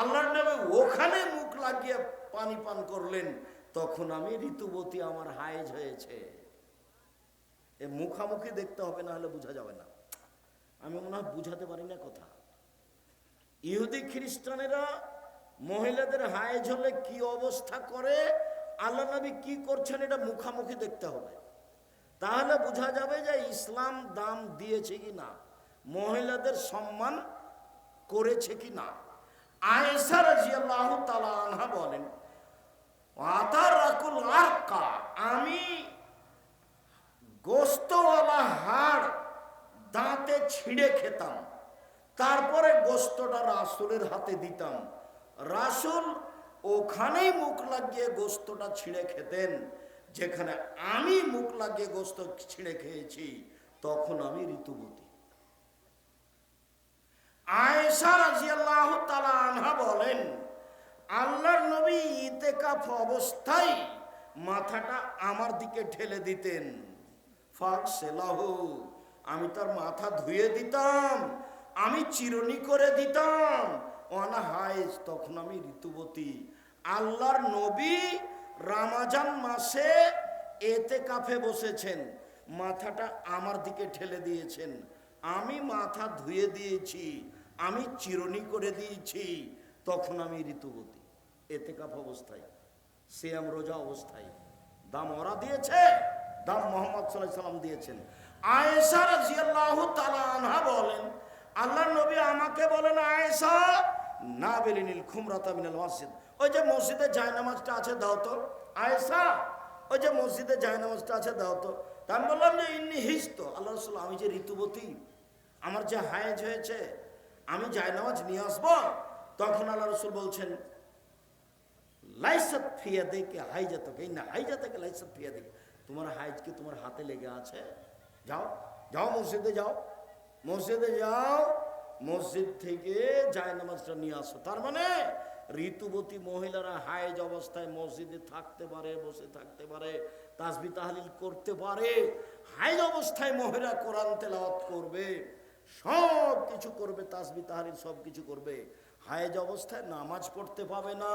আল্লাহর নামে ওখানে মুখ লাগিয়ে পানি পান করলেন, তখন আমি ঋতুবতী আমার হায়েজ হয়েছে। এ মুখামুখি দেখতে হবে, না হলে বোঝা যাবে না। আমি মনে হয় বুঝাতে পারি না কথা। ইহুদি খ্রিস্টানেরা মহিলাদের হায়েজ হলে কি অবস্থা করে আল্লাহ নবী কি করছেন, এটা মুখামুখি দেখতে হবে। তাহলে বোঝা যাবে যে ইসলাম দাম দিয়েছে কি না মহিলাদের সম্মান করেছে কি না আয়েশা রাদিয়াল্লাহু তাআলা আনহা বলেন আতারাকুল আরকা আমি গোস্তওয়ালা হাড় দাঁতে ছিঁড়ে খেতাম, তারপরে গোস্তটা রাসুলের হাতে দিতাম। রাসূল ওখানেই মুখ লাগিয়ে গোস্তটা ছিঁড়ে খেতেন, যেখানে আমি মুখ লাগিয়ে গোস্ত ছিঁড়ে খেয়েছি, তখন আমি ঋতুবতী। আয়েশা রাদিয়াল্লাহু তাআলা আনহা বলেন, আল্লাহর নবী ইতেকাফ অবস্থায় মাথাটা আমার দিকে ঠেলে দিতেন। ফাক আমি তার মাথা ধুয়ে দিতাম, আমি চিরনি করে দিতাম। অনা হাইজ তখন আমি ঋতুবতী। আল্লাহর নবী রামাজান মাসে এতে কাফে বসেছেন, মাথাটা আমার দিকে ঠেলে দিয়েছেন। আমি মাথা ধুয়ে দিয়েছি, আমি চিরনি করে দিয়েছি, তখন আমি ঋতুবতী। এতে কাফ অবস্থায়, সিয়াম রোজা অবস্থায়। দাম ওরা দিয়েছে, দাম মোহাম্মদ সাল্লাম দিয়েছেন। আয়েশা রাজিয়াল্লাহু আনহা বলেন আল্লাহ নবী আমাকে বলেন, আয়েশা, না বেলিনিল খুমরাতা মিনাল মসজিদ। ওই যে মসজিদে জায়নামাজটা আছে, দাও তো। আয়েশা, ওই যে মসজিদে জায়নামাজটা আছে, দাও তো। তা আমি বললাম যে ইন্নি হিস্ত। আল্লাহ রসুল, আমি যে ঋতুবতী আমার যে হায়েজ হয়েছে, আমি জায়নামাজ নিয়ে আসব। তখন আল্লাহ রসুল বলছেন, লাইসাত ফিয়া দেখে হাইজা তোকে না হাইজা থেকে লাইসাত ফিয়া দেখে তোমার হাইজ কি তোমার হাতে লেগে আছে? যাও যাও মসজিদে যাও মসজিদে যাও, মসজিদ থেকে যায় নামাজটা নিয়ে আসো। তার মানে ঋতুবতী মহিলারা হায়েজ অবস্থায় মসজিদে থাকতে পারে, বসে থাকতে পারে তাসবি তাহলিল করতে পারে। হায়েজ অবস্থায় মহিলা কোরআন তেলাওয়াত করবে। সব কিছু করবে, তাসবি, তাহলিল সব কিছু করবে। হায়েজ অবস্থায় নামাজ পড়তে পাবে না,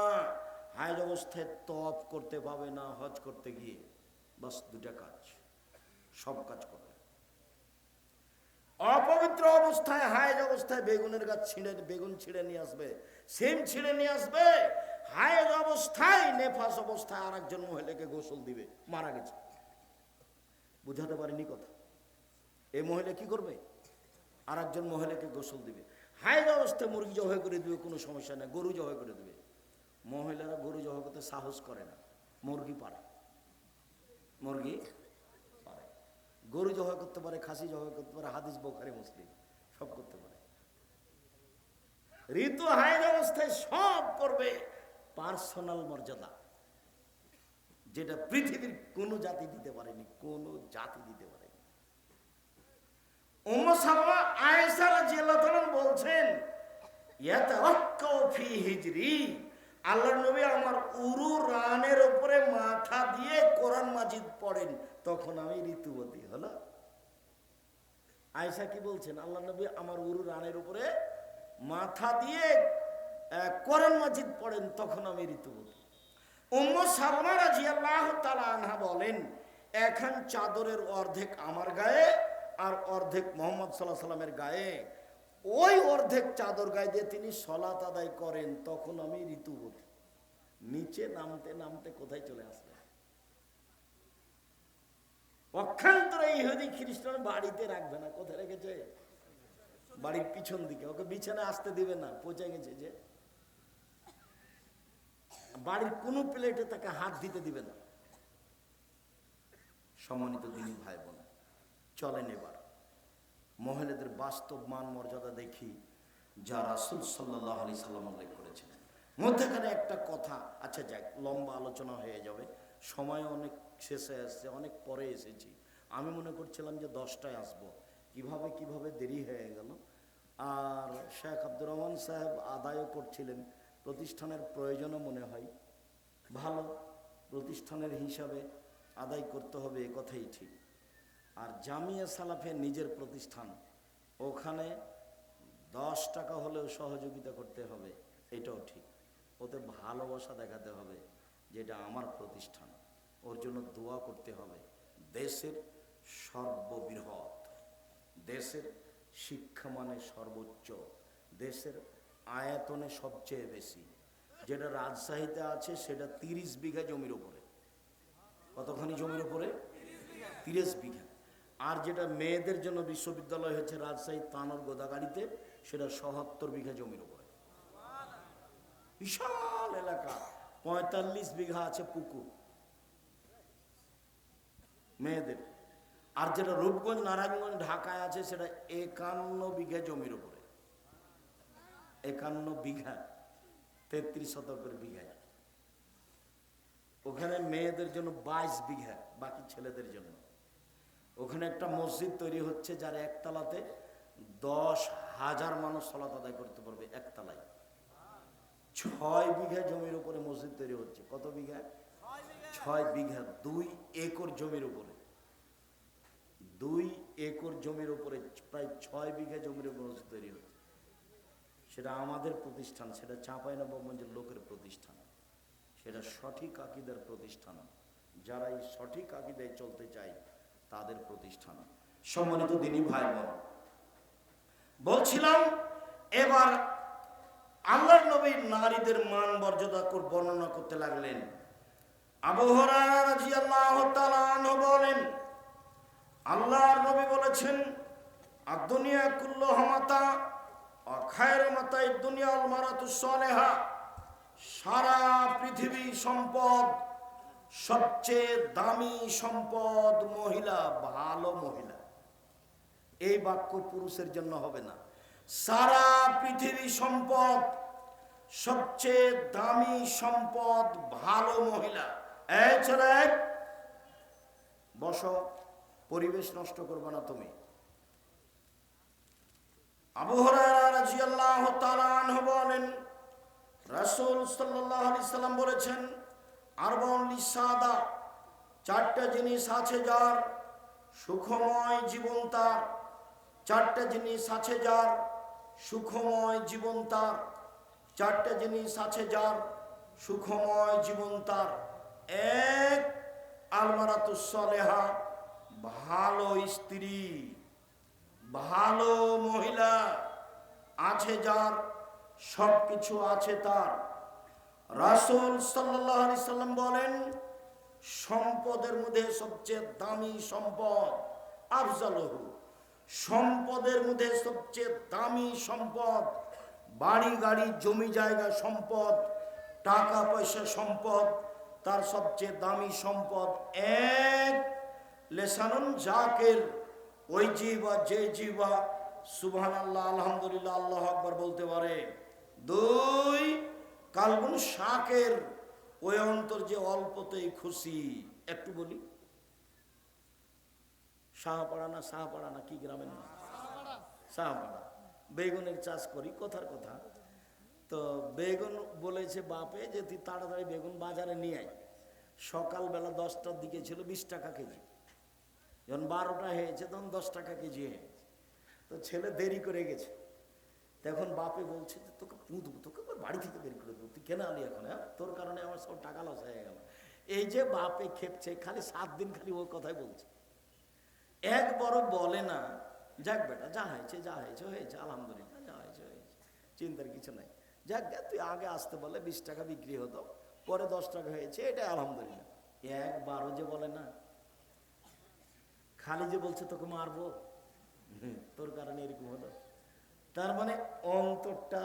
হায়েজ অবস্থায় তপ করতে পাবে না, হজ করতে গিয়ে। বাস দুটা কাজ, সব কাজ করবে। অপবিত্র অবস্থায়, হায়েজ অবস্থায় বেগুনের গাছ ছিঁড়ে, বেগুন ছিঁড়ে নিয়ে আসবে, সিম ছিঁড়ে নিয়ে আসবে। হায়েজ অবস্থায়, নেফাস অবস্থায় আর একজন মহিলাকে গোসল দিবে, মারা গেছে। বুঝাতে পারিনি কথা। এই মহিলা কি করবে? আর একজন মহিলাকে গোসল দিবে। হায়েজ অবস্থায় মুরগি জবাই করে দিবে, কোনো সমস্যা নেই, গরু জবাই করে দিবে। মহিলারা গরু জবাই করতে সাহস করে না, মুরগি পারে। মুরগি পারে। গরু জবাই করতে পারে, খাসি জবাই করতে পারে, হাদিস বোখারি, মুসলিম, সব করতে পারে। ঋতু হাইজ অবস্থায় সব করবে পার্সোনাল মর্যাদা, যেটা পৃথিবীর কোনো জাতি দিতে পারেনি, কোনো জাতি দিতে পারেনি। উম্মু বলছেন হিজরি। নবী আমার উরু রানের উপরে মাথা দিয়ে মাজিদ পড়েন। তখন আমি ঋতুবতী হলো কি বলছেন? আমার উরু রানের উপরে মাথা দিয়ে মাজিদ পড়েন, তখন আমি ঋতুবতী। বলেন, এখন চাদরের অর্ধেক আমার গায়ে আর অর্ধেক মোহাম্মদ সাল্লাহ সাল্লামের গায়ে, ওই অর্ধেক চাদর গায়ে দিয়ে তিনি সলাত আদায় করেন, তখন আমি ঋতুবতী নিচে নামতে নামতে কোথায় চলে আসবে? পক্ষান্তরে ইহুদি খ্রিস্টান বাড়িতে রাখবে না। কোথায় রেখেছে? বাড়ির পিছন দিকে। ওকে বিছানায় আসতে দিবে না। পচে গেছে যে, বাড়ির কোনো প্লেটে তাকে হাত দিতে দিবে না। সম্মানিত দিনী ভাই বোন। চলেন এবার। মহিলাদের বাস্তব মান, মর্যাদা দেখি যা রাসুল সাল্লাহ আলি সাল্লাম উল্লেখ করেছেন মধ্যেখানে একটা কথা আচ্ছা যাক, লম্বা আলোচনা হয়ে যাবে। সময় অনেক শেষে আসছে, অনেক পরে এসেছি। আমি মনে করছিলাম যে দশটায় আসব। কীভাবে কীভাবে দেরি হয়ে গেল? আর শেখ আব্দুর রহমান সাহেব আদায়ও করছিলেন। প্রতিষ্ঠানের প্রয়োজনও মনে হয়। ভালো প্রতিষ্ঠানের হিসাবে আদায় করতে হবে, এ কথাই ঠিক। আর জামিয়া সালাফে নিজের প্রতিষ্ঠান, ওখানে দশ টাকা হলেও সহযোগিতা করতে হবে, এটাও ঠিক। ওতে ভালোবাসা দেখাতে হবে যেটা আমার প্রতিষ্ঠান, ওর জন্য দোয়া করতে হবে। দেশের সর্ববৃহৎ, দেশের শিক্ষা মানে সর্বোচ্চ, দেশের আয়তনে সবচেয়ে বেশি। যেটা রাজশাহীতে আছে, সেটা তিরিশ বিঘা জমির ওপরে। কতখানি জমির ওপরে? তিরিশ বিঘা। আর যেটা মেয়েদের জন্য বিশ্ববিদ্যালয় হচ্ছে রাজশাহী তানোর গোদাগাড়িতে, সেটা সহাত্তর বিঘা জমির উপরে। বিশাল এলাকা, পঁয়তাল্লিশ বিঘা আছে পুকুর। মেয়েদের। আর যেটা রূপগঞ্জ, নারায়ণগঞ্জ, ঢাকায় আছে, সেটা একান্ন বিঘা জমির উপরে। একান্ন বিঘা, তেত্রিশ শতকের বিঘায় ওখানে মেয়েদের জন্য বাইশ বিঘা, বাকি ছেলেদের জন্য। ওখানে একটা মসজিদ তৈরি হচ্ছে যার একতলাতে দশ হাজার মানুষ সলাত আদায় করতে পারবে একতলায়। ছয় বিঘা জমির উপরে মসজিদ তৈরি হচ্ছে। কত বিঘা? ছয় বিঘা, দুই একর জমির উপরে। দুই একর জমির উপরে প্রায় ছয় বিঘা জমির উপরে মসজিদ তৈরি হচ্ছে। সেটা আমাদের প্রতিষ্ঠান, সেটা চাঁপাইনবাবগঞ্জের লোকের প্রতিষ্ঠান। সেটা সঠিক আকিদার প্রতিষ্ঠান। যারা এই সঠিক আকিদায় চলতে চায় তাদের প্রতিষ্ঠান। সম্মানিত দিনী ভাই বোন বলছিলাম, এবার আল্লাহর নবী নারীদের মান মর্যাদা বর্ণনা করতে লাগলেন। বলেন, আল্লাহর নবী বলেছেন আর দুনিয়া কুল্লু হামাতা অখায়ের মাতাই দুনিয়াল মারাতুস সালেহা। সারা পৃথিবী সম্পদ সবচেয়ে দামি সম্পদ মহিলা, ভালো মহিলা। এই বাক্য পুরুষের জন্য হবে না। সারা পৃথিবী সম্পদ, সবচেয়ে দামি সম্পদ, ভালো মহিলা। বসো, পরিবেশ নষ্ট করবে না তুমি। আবু হুরায়রা রাদিয়াল্লাহু তাআলা আনহু বলেন, রাসূল সাল্লাল্লাহু আলাইহি সাল্লাম বলেছেন আরবাউন লিসাদা চারটা জিনিস আছে যার সুখময় জীবন তার। চারটা জিনিস আছে যার সুখময় জীবন তার। চারটা জিনিস আছে যার সুখময় জীবন তার। এক আলমারাতুসলেহা ভালো স্ত্রী, ভালো মহিলা আছে যার সব কিছু আছে তার। রাসূল আলাইহি সাল্লাম বলেন, সম্পদের মধ্যে সবচেয়ে দামি সম্পদ আফজালহু। সম্পদের মধ্যে সবচেয়ে দামি সম্পদ বাড়ি, গাড়ি, জমি জায়গা সম্পদ, টাকা পয়সা সম্পদ, তার সবচেয়ে দামি সম্পদ এক লেসানুন জাকের। ওই জিবা যে জিবা সুবহান আল্লাহ আলহামদুলিল্লাহ, আল্লাহ আকবর বলতে পারে। দুই কালগুন শাকের ওই অন্তর যে অল্পতেই খুশি, একটু বলি। শাহপাড়া না শাহপাড়া না কি গ্রামের নাম? শাহপাড়া বেগুনের চাষ করি, কথার কথা। তো বেগুন বলেছে বাপে যে তুই তাড়াতাড়ি বেগুন বাজারে নিয়ে আয়। সকালবেলা দশটার দিকে ছিল বিশ টাকা কেজি। যখন বারোটা হয়েছে তখন দশ টাকা কেজি হয়েছে। তো ছেলে দেরি করে গেছে। তখন বাপে বলছে যে, তোকে পুঁতব তোকে আবার বাড়ি থেকে বের করে দেবো। তুই কেন আলি এখন হ্যাঁ? তোর কারণে আমার সব টাকা লস হয়ে গেল। এই যে বাপে খেপছে, খালি সাত দিন খালি ওর কথাই বলছে। একবারও বলে না, যাক বেটা, যা হয়েছে যা হয়েছে হয়েছে, আলহামদুলিল্লাহ, যা হয়েছে হয়েছে। চিন্তার কিছু নাই। যাক তুই আগে আসতে বলে বিশ টাকা বিক্রি হতো, পরে দশ টাকা হয়েছে, এটা আলহামদুলিল্লাহ। একবারও যে বলে না, খালি যে বলছে, তোকে মারবো? তোর কারণে এরকম হলো। তার মানে অন্তরটা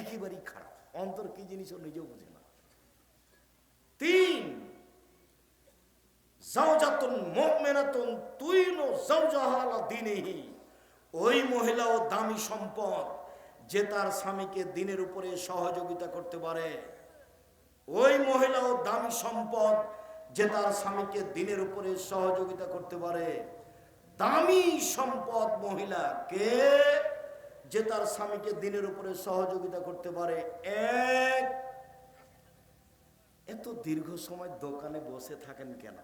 একেবারেই খারাপ। অন্তর কি জিনিস ও নিজেও বুঝে না। তিন জাওজাতুন মুমিনাতুন তুইনু জাওজাহা আলা দীনিহি। ওই মহিলা ও দামি সম্পদ যে তার স্বামীকে দিনের উপরে সহযোগিতা করতে পারে, ওই মহিলা ও দামি সম্পদ যে তার স্বামীকে দিনের উপরে সহযোগিতা করতে পারে, দামি সম্পদ মহিলা কে যে তার স্বামীকে দিনের উপরে সহযোগিতা করতে পারে, এক, এত দীর্ঘ সময় দোকানে বসে থাকেন কেন?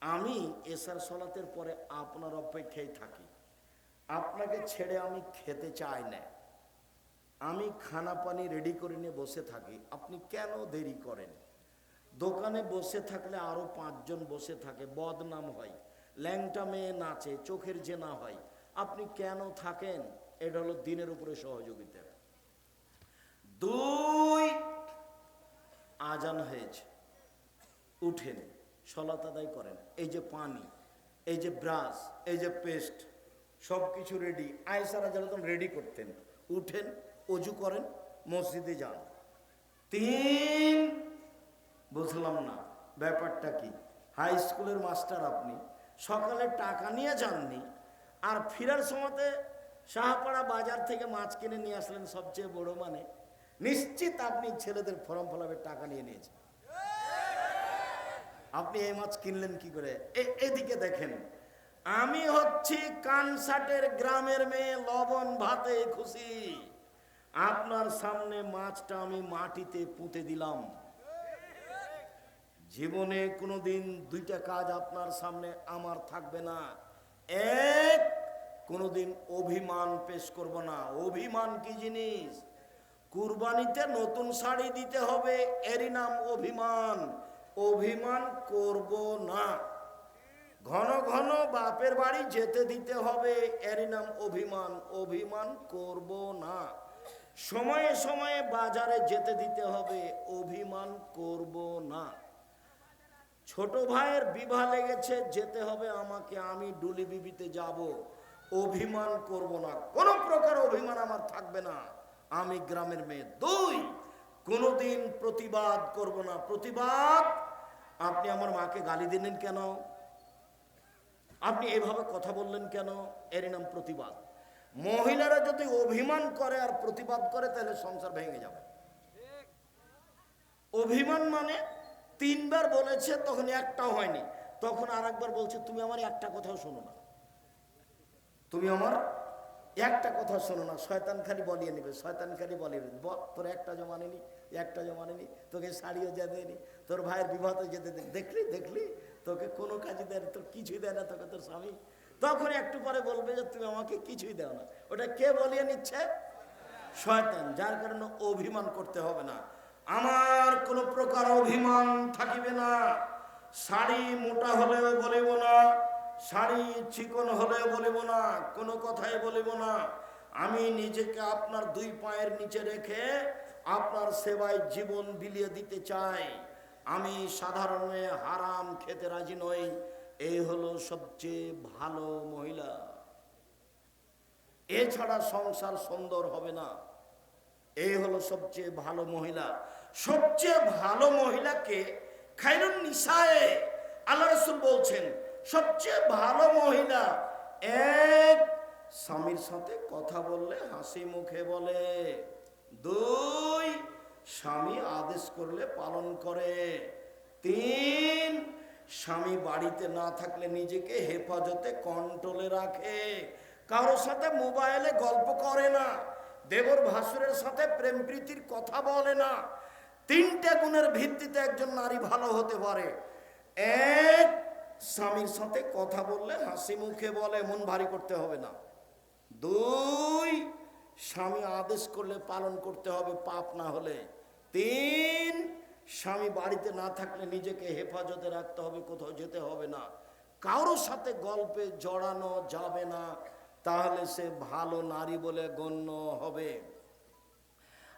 আমি এসার সলাতের পরে আপনার অপেক্ষায় থাকি। আপনাকে ছেড়ে আমি খেতে চাই না। আমি খানা পানি রেডি করে নিয়ে বসে থাকি। আপনি কেন দেরি করেন? দোকানে বসে থাকলে আরও পাঁচজন বসে থাকে, বদনাম হয়। ল্যাংটা মেয়ে নাচে, চোখের যে না হয়। আপনি কেন থাকেন? এটা হলো দিনের উপরে সহযোগিতা। দুই, আজান হয়েছে। উঠেন সলাত আদায় করেন। এই যে পানি, এই যে ব্রাশ, এই যে পেস্ট সব কিছু রেডি আয়সারা যেরকম রেডি করতেন। উঠেন, অজু করেন, মসজিদে যান। তিন, বুঝলাম না, ব্যাপারটা কি? হাই স্কুলের মাস্টার আপনি, সকালে টাকা নিয়ে যাননি, আর ফেরার সময়তে শাহপাড়া বাজার থেকে মাছ কিনে নিয়ে আসলেন সবচেয়ে বড় মানে। নিশ্চিত আপনি ছেলেদের ফর্ম ফলাপের টাকা নিয়ে নিয়েছেন। আপনি এই মাছ কিনলেন কি করে? এদিকে দেখেন, আমি হচ্ছি কানসাটের গ্রামের মেয়ে, লবণ ভাতে খুশি। আপনার সামনে মাছটা আমি মাটিতে পুঁতে দিলাম। জীবনে কোনোদিন দুইটা কাজ আপনার সামনে আমার থাকবে না। কোনোদিন অভিমান পেশ করব না। অভিমান কি জিনিস? কুরবানিতে নতুন শাড়ি দিতে হবে, এরই নাম অভিমান। অভিমান করব না। ঘন ঘন বাপের বাড়ি যেতে দিতে হবে, এরই নাম অভিমান। অভিমান করব না। সময়ে সময়ে বাজারে যেতে দিতে হবে, অভিমান করব না। ছোট ভাইয়ের বিবাহ লেগেছে, যেতে হবে আমাকে, আমি ডুলি বিবিতে যাব। অভিমান করব না। কোনো প্রকার অভিমান আমার থাকবে না। আমি গ্রামের মেয়ে। দুই, কোনোদিন প্রতিবাদ করব না। প্রতিবাদ? আপনি আমার মাকে গালি দিলেন কেন? আপনি এভাবে কথা বললেন কেন? এর নাম প্রতিবাদ। মহিলারা যদি অভিমান করে আর প্রতিবাদ করে, তাহলে সংসার ভেঙে যাবে। অভিমান মানে তিনবার বলেছে, তখন একটাও হয়নি। তখন আর একবার বলছে, তুমি আমার একটা কথাও শোনো না। তুমি আমার একটা কথা শোনো না শয়তান খালি বলিয়ে নেবে শয়তান খালি বলিয়ে নেবে। তোর একটা জমা নেনি একটা জমা নেনি তোকে শাড়িও যেতে দেয়নি, তোর ভাইয়ের বিবাহতে যেতে দেখলি দেখলি? তোকে কোনো কাজে দেয় না তোর কিছুই দেয় না তোকে তোর স্বামী। তখন একটু পরে বলবে যে, তুমি আমাকে কিছুই দাও না। ওটা কে বলিয়ে নিচ্ছে? শয়তান, যার কারণে অভিমান করতে হবে না। আমার কোনো প্রকার অভিমান থাকিবে না। শাড়ি মোটা হলেও বলিব না শাড়ি চিকন হলেও বলিব না, কোনো কথাই বলিব না। আমি নিজেকে আপনার দুই পায়ের নিচে রেখে আপনার সেবায় জীবন বিলিয়ে দিতে চাই। আমি সাধারণে হারাম খেতে রাজি নই। এই হলো সবচেয়ে ভালো মহিলা। এছাড়া সংসার সুন্দর হবে না। এই হলো সবচেয়ে ভালো মহিলা। সবচেয়ে ভালো মহিলাকে খাইরুন নিসায়ে আল্লাহ রসুল বলছেন সবচেয়ে ভালো মহিলা। এক, স্বামীর সাথে কথা বললে হাসি মুখে বলে। দুই, স্বামী আদেশ করলে পালন করে। তিন, স্বামী বাড়িতে না থাকলে নিজেকে হেফাজতে কন্ট্রোলে রাখে। কারোর সাথে মোবাইলে গল্প করে না। দেবর ভাসুরের সাথে প্রেম প্রীতির কথা বলে না। তিনটে গুণের ভিত্তিতে একজন নারী ভালো হতে পারে। এক স্বামীর সাথে কথা বললে হাসি মুখে বলে, মন ভারী করতে হবে না। দুই, স্বামী আদেশ করলে পালন করতে হবে, পাপ না হলে। তিন, স্বামী বাড়িতে না থাকলে নিজেকে হেফাজতে রাখতে হবে, কোথাও যেতে হবে না। কারোর সাথে গল্পে জড়ানো যাবে না, তাহলে সে ভালো নারী বলে গণ্য হবে।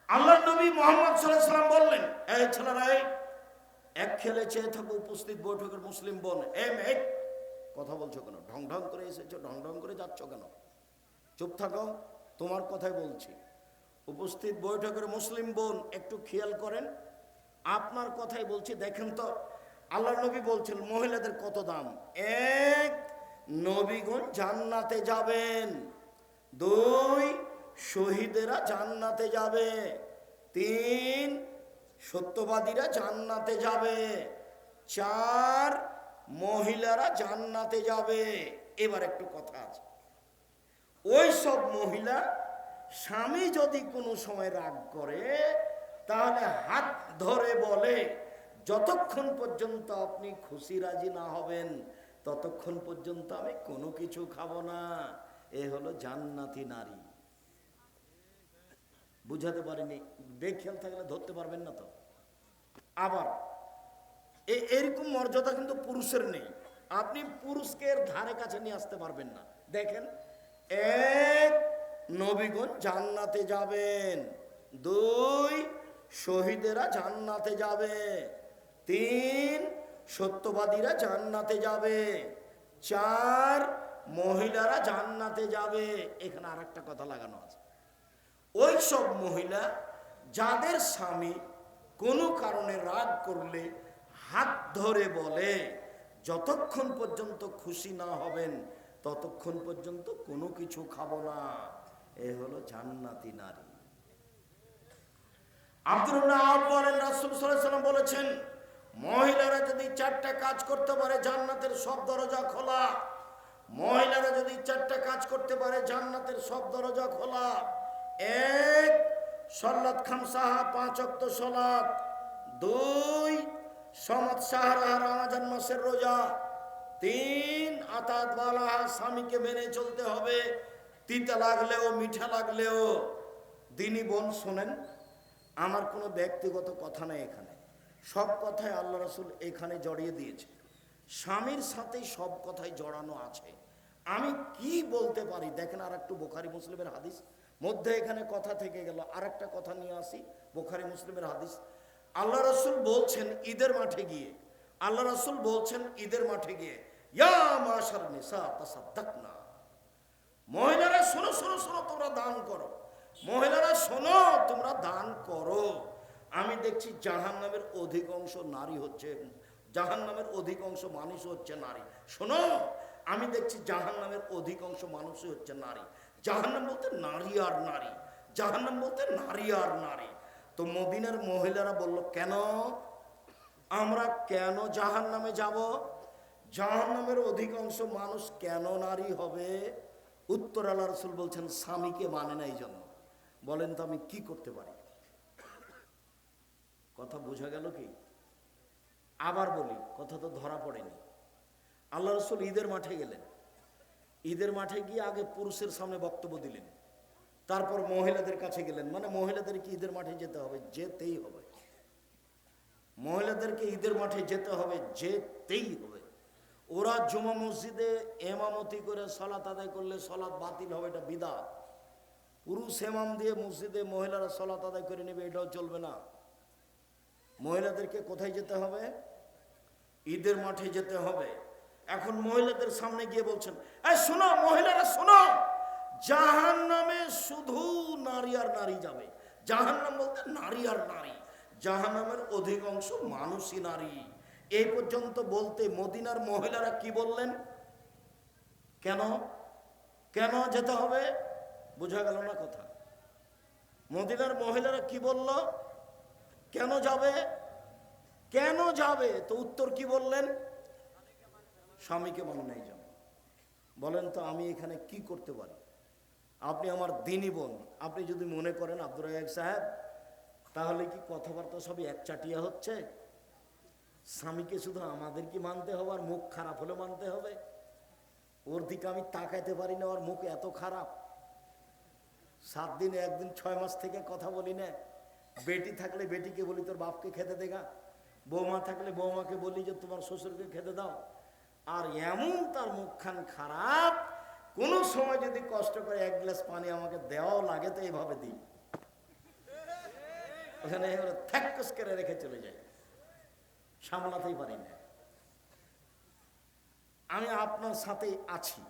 আল্লাহ নবী মোহাম্মদ সাল্লাম বললেন, এই ছেলেরা এক খেলে চেয়ে থাকো উপস্থিত বৈঠকের মুসলিম বোন, এম এক কথা বলছো কেন? ঢং ঢং করে এসেছ, ঢং ঢং করে যাচ্ছ কেন? চুপ থাকো, তোমার কথাই বলছি। উপস্থিত বৈঠকের মুসলিম বোন, একটু খেয়াল করেন। আপনার কথাই বলছি, দেখেন তো আল্লাহ নবী বলছেন, মহিলাদের কত দাম? এক, নবীগণ জান্নাতে যাবেন। দুই, শহীদেরা জান্নাতে যাবে। তিন সত্যবাদীরা জান্নাতে যাবে। চার মহিলারা জান্নাতে যাবে। এবার একটু কথা আছে। ওই সব মহিলা স্বামী যদি কোনো সময় রাগ করে, তাহলে হাত ধরে বলে, যতক্ষণ পর্যন্ত আপনি খুশি রাজি না হবেন, ততক্ষণ পর্যন্ত আমি কোনো কিছু খাব না। এ হলো জান্নাতি নারী। বুঝাতে পারিনি। বেখেয়াল থাকলে ধরতে পারবেন না তো। আবার, এ- এরকম মর্যাদা কিন্তু পুরুষের নেই। আপনি পুরুষকে ধারে কাছে নিয়ে আসতে পারবেন না। দেখেন, এক নবীগণ জান্নাতে যাবেন, দুই শহীদেরা জান্নাতে যাবে, তিন সত্যবাদীরা জান্নাতে যাবে, চার মহিলারা জান্নাতে যাবে। এখানে আর একটা কথা লাগানো আছে। ওই সব মহিলা যাদের স্বামী কোনো কারণে রাগ করলে হাত ধরে বলে, যতক্ষণ পর্যন্ত খুশি না হবেন, ততক্ষণ পর্যন্ত কোনো কিছু খাব না। এ হলো জান্নাতি নারী। আব্দুর আব বলেন, রাসূল সাল্লাম বলেছেন, মহিলারা যদি চারটা কাজ করতে পারে, জান্নাতের সব দরজা খোলা। মহিলারা যদি চারটা কাজ করতে পারে, জান্নাতের সব দরজা খোলা। এক সল্লাত খামসাহা পাঁচ অক্ত সলাত দুই সমাজ সাহারা, রামাজান মাসের রোজা। তিন, আতাত বালাহা স্বামীকে মেনে চলতে হবে। তিতা লাগলেও, মিঠা লাগলেও। দিনী বোন, শোনেন, আমার কোনো ব্যক্তিগত কথা নেই এখানে। সব কথাই আল্লাহ রসুল এখানে জড়িয়ে দিয়েছে। স্বামীর সাথেই সব কথাই জড়ানো আছে। আমি কি বলতে পারি? দেখেন আর একটু বোখারি মুসলিমের হাদিস। মধ্যে এখানে কথা থেকে গেল আর একটা কথা নিয়ে আসি, বোখারি মুসলিমের হাদিস। আল্লাহ রসুল বলছেন, ঈদের মাঠে গিয়ে, আল্লাহ রসুল বলছেন, ঈদের মাঠে গিয়ে মহিলারা শোনো শোনো শোনো, তোমরা দান করো। মহিলারা শোনো, তোমরা দান করো। আমি দেখছি জাহান নামের অধিকাংশ নারী হচ্ছে জাহান নামের অধিকাংশ মানুষ হচ্ছে নারী। শোনো, আমি দেখছি জাহান নামের অধিকাংশ মানুষই হচ্ছে নারী। জাহান্নাম বলতে নারী আর নারী। জাহান্নাম বলতে নারী আর নারী। তো মদিনার মহিলারা বলল, কেন? আমরা কেন জাহান নামে যাব? জাহান নামের অধিকাংশ মানুষ কেন নারী হবে? উত্তর আল্লাহ রসুল বলছেন, স্বামীকে মানে না এই জন্য বলেন তো আমি কি করতে পারি? কথা বোঝা গেল কি? আবার বলি, কথা তো ধরা পড়েনি। আল্লাহ রসুল ঈদের মাঠে গেলেন। ঈদের মাঠে গিয়ে আগে পুরুষের সামনে বক্তব্য দিলেন। তারপর মহিলাদের কাছে গেলেন। মানে মহিলাদেরকে ঈদের মাঠে যেতে হবে, যেতেই হবে। মহিলাদেরকে ঈদের মাঠে যেতে হবে, যেতেই হবে। ওরা জুমা মসজিদে এমামতি করে সলাত আদায় করলে সলাৎ বাতিল হবে, এটা বিদা পুরুষ এমাম দিয়ে মসজিদে মহিলারা সলাত আদায় করে নেবে, এটাও চলবে না। মহিলাদেরকে কোথায় যেতে হবে? ঈদের মাঠে যেতে হবে। এখন মহিলাদের সামনে গিয়ে বলছেন, এই শোনো মহিলারা, শোনো। জাহান নামে শুধু নারী আর নারী যাবে। জাহান নাম বলতে নারী আর নারী। জাহান নামের অধিকাংশ মানুষই নারী। এই পর্যন্ত বলতে মদিনার মহিলারা কি বললেন? কেন? কেন যেতে হবে? বোঝা গেল না কথা। মদিনার মহিলারা কি বলল? কেন যাবে? কেন যাবে? তো উত্তর কি বললেন? স্বামীকে মানে নাই যাবে বলেন, তো আমি এখানে কি করতে পারি? আপনি আমার দিনই বোন। আপনি যদি মনে করেন, আব্দুর রাজাক সাহেব, তাহলে কি কথাবার্তা সবই একচাটিয়া হচ্ছে? স্বামীকে শুধু আমাদের কি মানতে হবে? আর মুখ খারাপ হলে মানতে হবে? ওর দিকে আমি তাকাইতে পারি না, ওর মুখ এত খারাপ। সাত দিন একদিন ছয় মাস থেকে কথা বলি না। বেটি থাকলে বেটিকে বলি, তোর বাপকে খেতে দেগা বৌমা থাকলে বৌমাকে বলি যে, তোমার শ্বশুরকে খেতে দাও। আর এমন তার মুখখান খারাপ, কোনো সময় যদি কষ্ট করে এক গ্লাস পানি আমাকে দেওয়াও লাগে তো এইভাবে দিই। ওখানে থ্যাকস করে রেখে চলে যাই। সামলাতেই পারি না। আমি আপনার সাথেই আছি।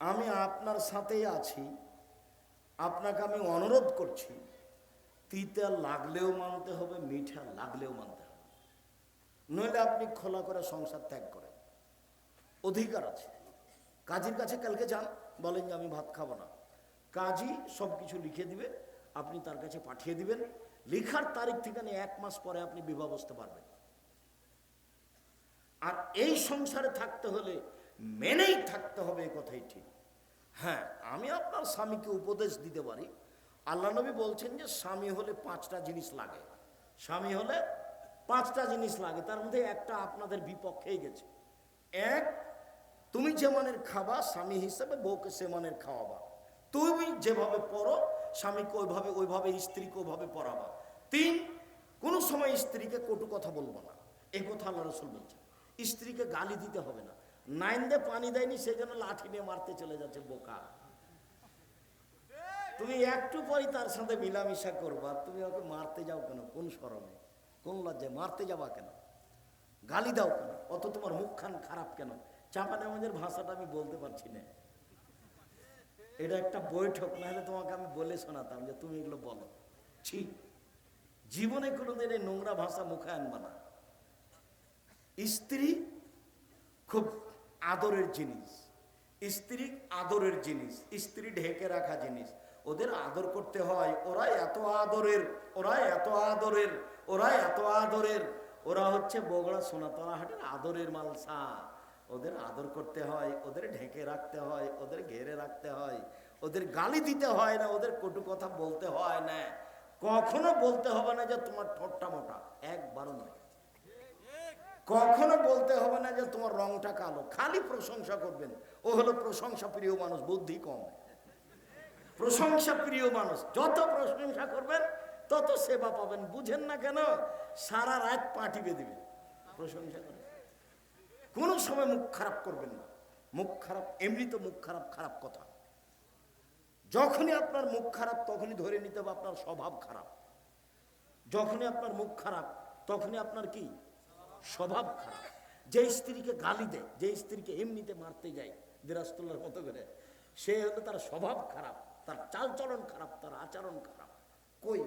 আমি আপনার সাথেই আছি। আপনাকে আমি অনুরোধ করছি, তিতা লাগলেও মানতে হবে, মিঠা লাগলেও মানতে হবে। নইলে আপনি খোলা করে সংসার ত্যাগ করেন। অধিকার আছে। কাজীর কাছে কালকে যান, বলেন যে আমি ভাত খাব না। কাজী সব কিছু লিখে দিবে, আপনি তার কাছে পাঠিয়ে দিবেন। লেখার তারিখ থেকে এক মাস পরে আপনি বিবাহ বসতে পারবেন। আর এই সংসারে থাকতে হলে মেনেই থাকতে হবে এ কথাই ঠিক। হ্যাঁ আমি আপনার স্বামীকে উপদেশ দিতে পারি। আল্লাহ নবী বলছেন যে স্বামী হলে পাঁচটা জিনিস লাগে। স্বামী হলে পাঁচটা জিনিস লাগে, তার মধ্যে একটা আপনাদের বিপক্ষেই গেছে। এক তুমি যে মানের খাবা, স্বামী হিসেবে বউকে সে মানের খাওয়াবা। তুমি যেভাবে পড়ো, স্বামীকে ওইভাবে ওইভাবে, স্ত্রীকে ওইভাবে পড়াবা। তিন, কোনো সময় স্ত্রীকে কটু কথা বলব না। এই কথা আল্লাহ রসুল বলছেন। স্ত্রীকে গালি দিতে হবে না। নাইন দিয়ে পানি দেয়নি সেই জন্য লাঠি নিয়ে মারতে চলে যাচ্ছে বোকা। তুমি একটু পরই তার সাথে মিলামিশা করবা। তুমি ওকে মারতে যাও কেন? কোন শরমে? কোন লজ্জায়? মারতে যাবা কেন? গালি দাও কেন? অত তোমার মুখখান খারাপ কেন? চাঁপানামাজের ভাষাটা আমি বলতে পারছি না। এটা একটা বৈঠক না হলে তোমাকে আমি বলে শোনাতাম যে তুমি এগুলো বলো। ছি, জীবনে কোনোদিন এই নোংরা ভাষা মুখে আনবা না। স্ত্রী খুব আদরের জিনিস। স্ত্রী আদরের জিনিস, স্ত্রী ঢেকে রাখা জিনিস। ওদের আদর করতে হয়, ওরা এত আদরের, ওরা এত আদরের, ওরা এত আদরের। ওরা হচ্ছে বগড়া সোনাতলা হাটের আদরের মালসা। ওদের আদর করতে হয়, ওদের ঢেকে রাখতে হয়, ওদের ঘেরে রাখতে হয়, ওদের গালি দিতে হয় না, ওদের কটু কথা বলতে হয় না। কখনো বলতে হবে না যে তোমার ঠোঁটটা মোটা, একবারও নয়। কখনো বলতে হবে না যে তোমার রংটা কালো, খালি প্রশংসা করবেন। ও হলো প্রশংসা প্রিয় মানুষ, বুদ্ধি কম। প্রশংসা প্রিয় মানুষ, যত প্রশংসা করবেন, তত সেবা পাবেন। বুঝেন না কেন? সারা রাত পাঠিয়ে দিবেন। প্রশংসা করে কোনো সময় মুখ খারাপ করবেন না। মুখ খারাপ, এমনি তো মুখ খারাপ খারাপ কথা। যখনই আপনার মুখ খারাপ, তখনই ধরে নিতে হবে আপনার স্বভাব খারাপ। যখনই আপনার মুখ খারাপ, তখনই আপনার কি? স্বভাব খারাপ। যে স্ত্রীকে গালি দেয়, যে স্ত্রীকে এমনিতে মারতে যায় দিরাজতুল্লার মতো করে, সে হলো তার স্বভাব খারাপ, তার চালচলন খারাপ, তার আচরণ খারাপ। কই?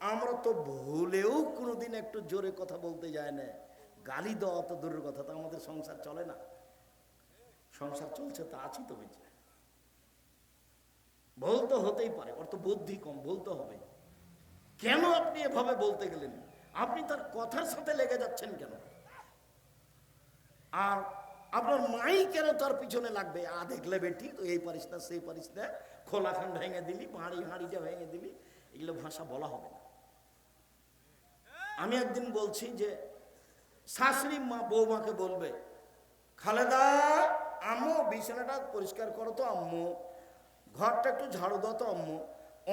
আমরা তো ভুলেও কোনোদিন একটু জোরে কথা বলতে যায় না। গালি দেওয়া তো দূরের কথা, তো আমাদের সংসার চলে না। সংসার চলছে, তা আছি তো বেঁচে। বলতে হতেই পারে, ওর তো বুদ্ধি কম বলতে হবে কেন আপনি এভাবে বলতে গেলেন? আপনি তার কথার সাথে লেগে যাচ্ছেন কেন? আর আপনার মাই কেন তার পিছনে লাগবে? আ, দেখলে বেটি তো এই পারিস না, সেই পারিস না। খোলা খান ভেঙে দিলি হাঁড়ি হাঁড়িটা ভেঙে দিলি, এগুলো ভাষা বলা হবে না। আমি একদিন বলছি যে শাশুড়ি মা বৌমাকে বলবে খালেদা আম্মু বিছানাটা পরিষ্কার করো তো আম্মু ঘরটা একটু ঝাড়ু দাও তো আম্মু।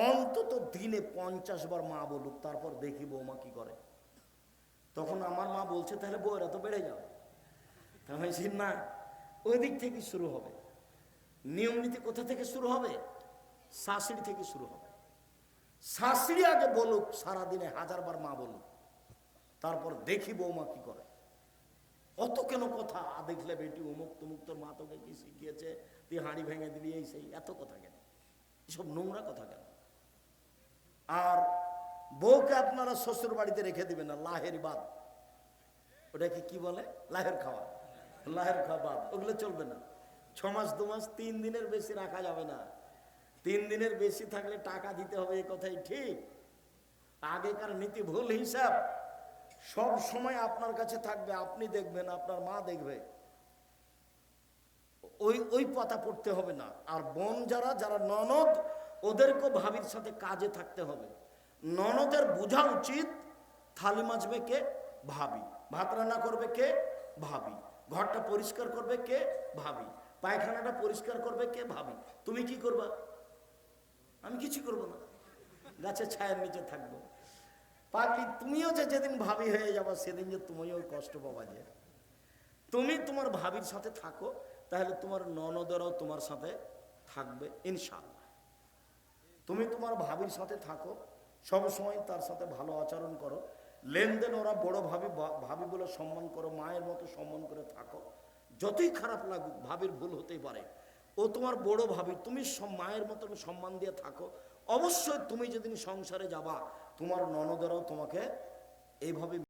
অন্তত দিনে পঞ্চাশ বার মা বলুক তারপর দেখি বৌমা কি করে। তখন আমার মা বলছে তাহলে বউরা তো বেড়ে যাও তা আমি বলছি, না ওই দিক থেকে শুরু হবে। নিয়ম নীতি কোথা থেকে শুরু হবে? শাশুড়ি থেকে শুরু হবে। শাশুড়ি আগে বলুক সারাদিনে হাজারবার মা বলুক। তারপর দেখি বৌমা কি করে। অত কেন কথা? দেখলে বেটি অমুক তমুক, তোর মা তোকে কি শিখিয়েছে? তুই হাঁড়ি ভেঙে দিবি এই সেই, এত কথা কেন? এসব নোংরা কথা কেন? আর বউকে আপনারা শ্বশুর বাড়িতে রেখে দিবেন না, লাহের বাদ। ওটাকে কি বলে? লাহের খাওয়া। লাহের খাওয়া বাদ, ওগুলো চলবে না। ছ মাস, দু মাস, তিন দিনের বেশি রাখা যাবে না। তিন দিনের বেশি থাকলে টাকা দিতে হবে এই কথাই ঠিক। আগেকার নীতি ভুল হিসাব। সব সময় আপনার কাছে থাকবে, আপনি দেখবেন, আপনার মা দেখবে। ওই ওই পাতা পড়তে হবে না। আর বোন যারা যারা ননদ, ওদেরকেও ভাবির সাথে কাজে থাকতে হবে। ননদের বোঝা উচিত থালি মাজবে কে? ভাবি। ভাত রান্না করবে কে? ভাবি। ঘরটা পরিষ্কার করবে কে? ভাবি। পায়খানাটা পরিষ্কার করবে কে? ভাবি। তুমি কি করবা? আমি কিছু করব না। গাছের ছায়ার নিচে থাকব। পাগলি তুমিও যে যেদিন ভাবি হয়ে যাবা, সেদিন যে তুমিও কষ্ট পাবা যে। তুমি তোমার ভাবির সাথে থাকো, তাহলে তোমার ননদেরও তোমার সাথে থাকবে, ইনশাআল্লাহ। তুমি তোমার ভাবির সাথে থাকো সবসময় তার সাথে ভালো আচরণ করো। লেনদেন ওরা বড় ভাবি ভাবি বলে সম্মান করো, মায়ের মতো সম্মান করে থাকো। যতই খারাপ লাগুক, ভাবির ভুল হতেই পারে। ও তোমার বড় ভাবি, তুমি মায়ের মতন সম্মান দিয়ে থাকো। অবশ্যই তুমি যেদিন সংসারে যাবা তোমার ননদেরাও তোমাকে এইভাবে